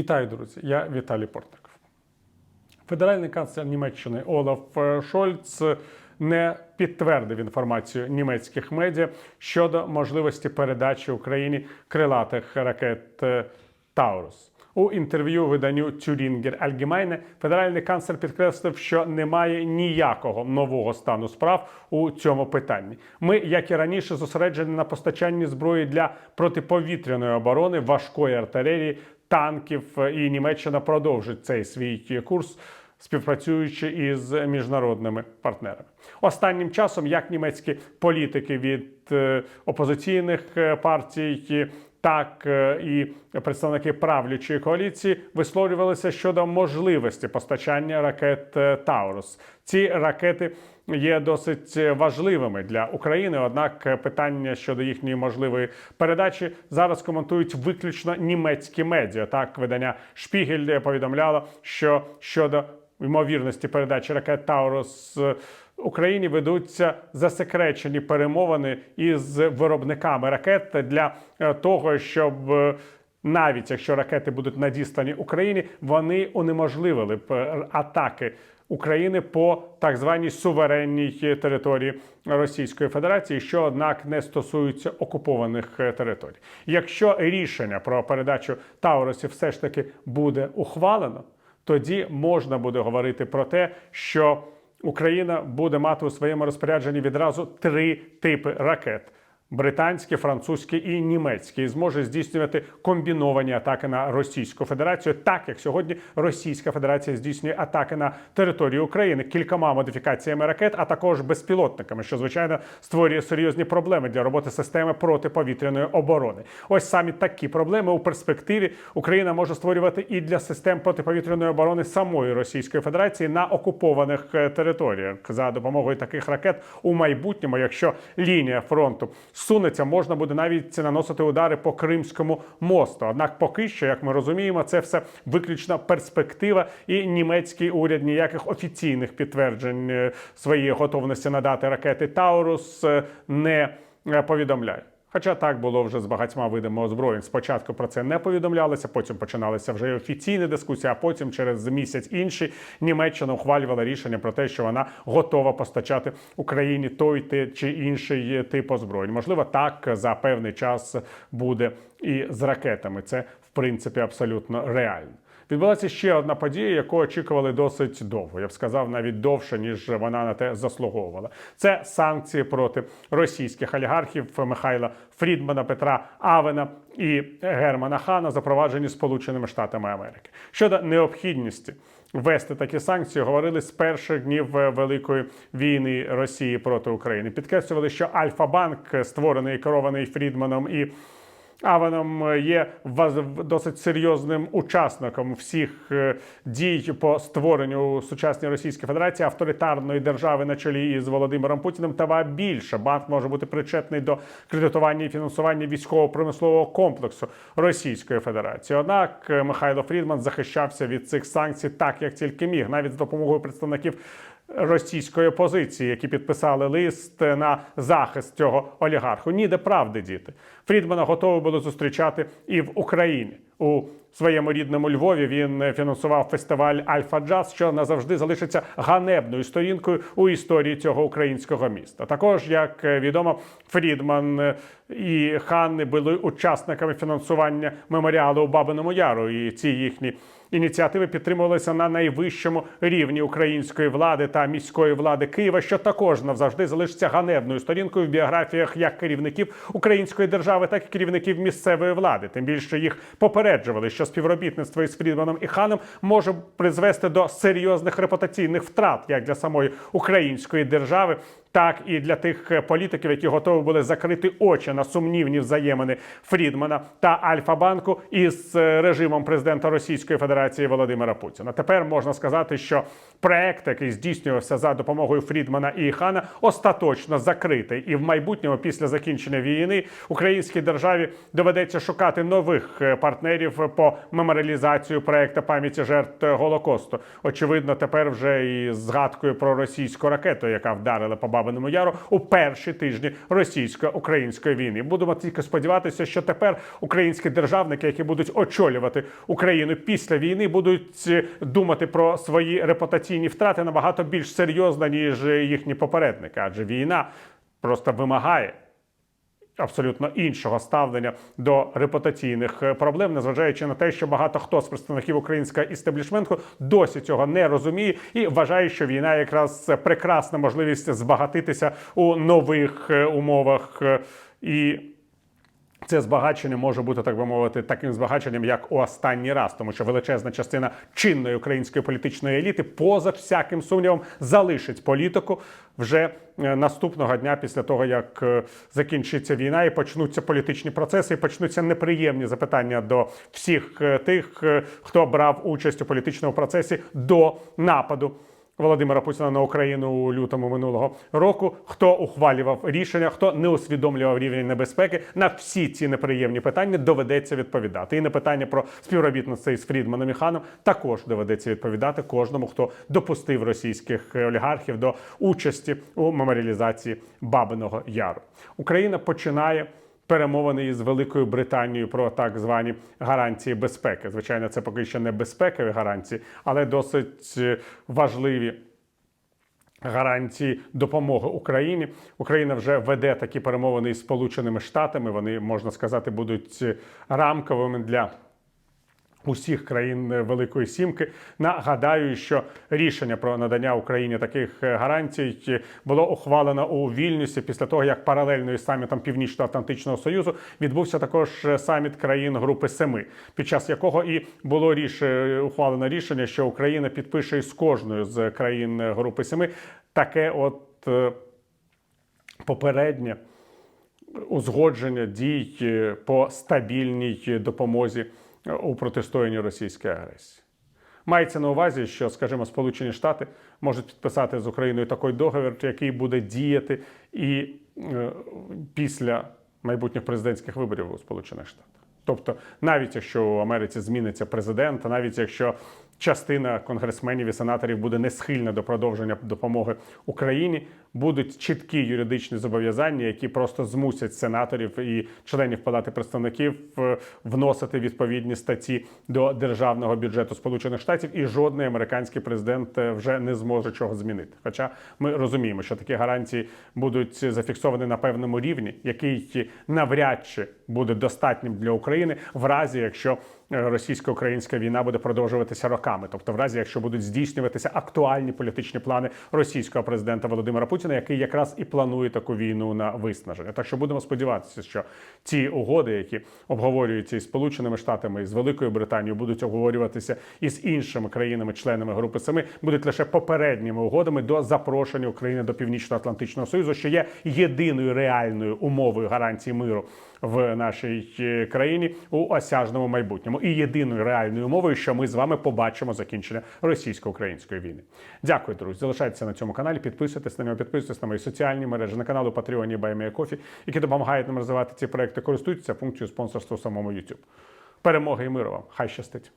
Вітаю, друзі! Я Віталій Портников. Федеральний канцлер Німеччини Олаф Шольц не підтвердив інформацію німецьких медіа щодо можливості передачі Україні крилатих ракет е, Таурус. У інтерв'ю виданню Тюрінгер Альгемайне федеральний канцлер підкреслив, що немає ніякого нового стану справ у цьому питанні. Ми, як і раніше, зосереджені на постачанні зброї для протиповітряної оборони, важкої артилерії, танків, і Німеччина продовжить цей свій курс. Співпрацюючи із міжнародними партнерами, останнім часом як німецькі політики від е, опозиційних е, партій, так е, і представники правлячої коаліції висловлювалися щодо можливості постачання ракет е, Таурус. Ці ракети є досить важливими для України. Однак питання щодо їхньої можливої передачі зараз коментують виключно німецькі медіа. Так, видання Шпігель повідомляло, що щодо ймовірності передачі ракет Таурус Україні ведуться засекречені перемовини із виробниками ракет для е, того, щоб е, навіть якщо ракети будуть надіслані Україні, вони унеможливили б е, атаки. України по так званій суверенній території Російської Федерації, що однак не стосується окупованих територій. Якщо рішення про передачу Таурусів все ж таки буде ухвалено, тоді можна буде говорити про те, що Україна буде мати у своєму розпорядженні відразу три типи ракет. Британські, французькі і німецькі і зможе здійснювати комбіновані атаки на Російську Федерацію, так як сьогодні Російська Федерація здійснює атаки на територію України кількома модифікаціями ракет, а також безпілотниками, що звичайно створює серйозні проблеми для роботи системи протиповітряної оборони. Ось самі такі проблеми у перспективі Україна може створювати і для систем протиповітряної оборони самої Російської Федерації на окупованих е, територіях за допомогою таких ракет у майбутньому, якщо лінія фронту сунеться, можна буде навіть наносити удари по Кримському мосту. Однак, поки що, як ми розуміємо, це все виключно перспектива, і німецький уряд ніяких офіційних підтверджень е, своєї готовності надати ракети Таурус е, не е, повідомляє. Хоча так було вже з багатьма видами озброєнь. Спочатку про це не повідомлялося, потім починалися вже офіційні дискусії. А потім, через місяць інший, Німеччина ухвалювала рішення про те, що вона готова постачати Україні той чи інший тип озброєнь. Можливо, так за певний час буде і з ракетами. Це в принципі абсолютно реально. Відбулася ще одна подія, яку очікували досить довго. Я б сказав, навіть довше ніж вона на те заслуговувала. Це санкції проти російських олігархів Михайла Фрідмана, Петра Авена і Германа Хана, запроваджені Сполученими Штатами Америки щодо необхідності. Ввести такі санкції говорили з перших днів великої війни Росії проти України. Підкреслювали, що Альфа-банк, створений керований Фрідманом і Авеном є досить серйозним учасником всіх е, дій по створенню сучасній Російської Федерації авторитарної держави на чолі із Володимиром Путіним. Та більше банк може бути причетний до кредитування і фінансування військово-промислового комплексу Російської Федерації. Однак е, Михайло Фрідман захищався від цих санкцій так, як тільки міг, навіть з допомогою представників російської опозиції, які підписали лист на захист цього олігарху. Ніде правди діти. Фрідмана готові були зустрічати і в Україні. У своєму рідному Львові він фінансував фестиваль Альфа Джаз, що назавжди залишиться ганебною сторінкою у історії цього українського міста. Також, як відомо, Фрідман і Хан були учасниками фінансування меморіалу у Бабиному Яру. І ці їхні ініціативи підтримувалися на найвищому рівні української влади та міської влади Києва, що також навзавжди залишиться ганебною сторінкою в біографіях як керівників української держави, так і керівників місцевої влади. Тим більше їх попереджували, що співробітництво із Фрідманом і Ханом може призвести до серйозних репутаційних втрат як для самої української держави, так і для тих е, політиків, які готові були закрити очі на сумнівні взаємини Фрідмана та Альфа-банку із е, режимом президента Російської Федерації Володимира Путіна. Тепер можна сказати, що проект, який здійснювався за допомогою Фрідмана і Хана, остаточно закритий, і в майбутньому, після закінчення війни, українській державі доведеться шукати нових е, партнерів по меморіалізацію проекту пам'яті жертв Голокосту. Очевидно, тепер вже і згадкою про російську ракету, яка вдарила по Бабиному Яру у перші тижні російсько-української війни. Будемо тільки сподіватися, що тепер українські державники, які будуть очолювати Україну після війни, будуть е, думати про свої репутаційні втрати набагато більш серйозно ніж їхні попередники, адже війна просто вимагає абсолютно іншого ставлення до репутаційних е, проблем, незважаючи на те, що багато хто з представників українського істеблішменту досі цього не розуміє і вважає, що війна якраз прекрасна можливість збагатитися у нових е, умовах е, і. Це збагачення може бути, так би мовити, таким збагаченням, як у останній раз, тому що величезна частина чинної української політичної еліти, поза всяким сумнівом, залишить політику вже е, наступного дня після того, як е, закінчиться війна, і почнуться політичні процеси, і почнуться неприємні запитання до всіх е, тих, хто брав участь у політичному процесі до нападу. Володимира Путіна на Україну у лютому минулого року. Хто ухвалював рішення, хто не усвідомлював рівень небезпеки, на всі ці неприємні питання доведеться відповідати. І на питання про співробітництво із Фрідманом і Ханом також доведеться відповідати кожному, хто допустив російських олігархів до участі у меморіалізації Бабиного Яру. Україна починає перемовини із Великою Британією про так звані гарантії безпеки. Звичайно, це поки що не безпекові гарантії, але досить е, важливі. Гарантії допомоги Україні Україна вже веде такі перемовини із Сполученими Штатами. Вони можна сказати будуть е, рамковими для усіх країн е, Великої Сімки. Нагадаю, що рішення про надання Україні таких е, гарантій е, було ухвалено у Вільнюсі після того, як паралельно із самітом Північно-Атлантичного Союзу відбувся також саміт країн Групи Семи, під час якого і було ріш... ухвалено рішення, що Україна підпише із кожною з країн Групи Семи таке, от попереднє узгодження дій по стабільній допомозі у протистоянні російської агресії. Мається на увазі, що, скажімо, Сполучені Штати можуть підписати з Україною такий договір, який буде діяти і е, після майбутніх президентських виборів у Сполучених Штатах. Тобто, навіть якщо у Америці зміниться президент, навіть якщо частина конгресменів і сенаторів буде не схильна до продовження допомоги Україні, будуть чіткі юридичні зобов'язання, які просто змусять сенаторів і членів Палати представників е, вносити відповідні статті до державного бюджету Сполучених Штатів, і жодний американський президент е, вже не зможе чого змінити. Хоча ми розуміємо, що такі гарантії будуть зафіксовані на певному рівні, який навряд чи буде достатнім для України, в разі якщо російсько-українська війна буде продовжуватися роками, тобто в разі, якщо будуть здійснюватися актуальні політичні плани російського президента Володимира Путіна, який якраз і планує таку війну на виснаження. Так що будемо сподіватися, що ці угоди, які обговорюються із Сполученими Штатами, і з Великою Британією, будуть обговорюватися із іншими країнами-членами Групи Семи, будуть лише попередніми угодами до запрошення України до Північно-Атлантичного Союзу, що є єдиною реальною умовою гарантії миру в нашій е, країні у осяжному майбутньому, і єдиною реальною умовою, що ми з вами побачимо закінчення російсько-української війни. Дякую, друзі. Залишайтеся на цьому каналі, підписуйтесь на нього, підписуйтесь на мої соціальні мережі, на каналу Patreon і Кофі, які допомагають нам розвивати ці проекти. Користуйтеся функцією спонсорства самому YouTube. Перемоги і миру вам! Хай щастить!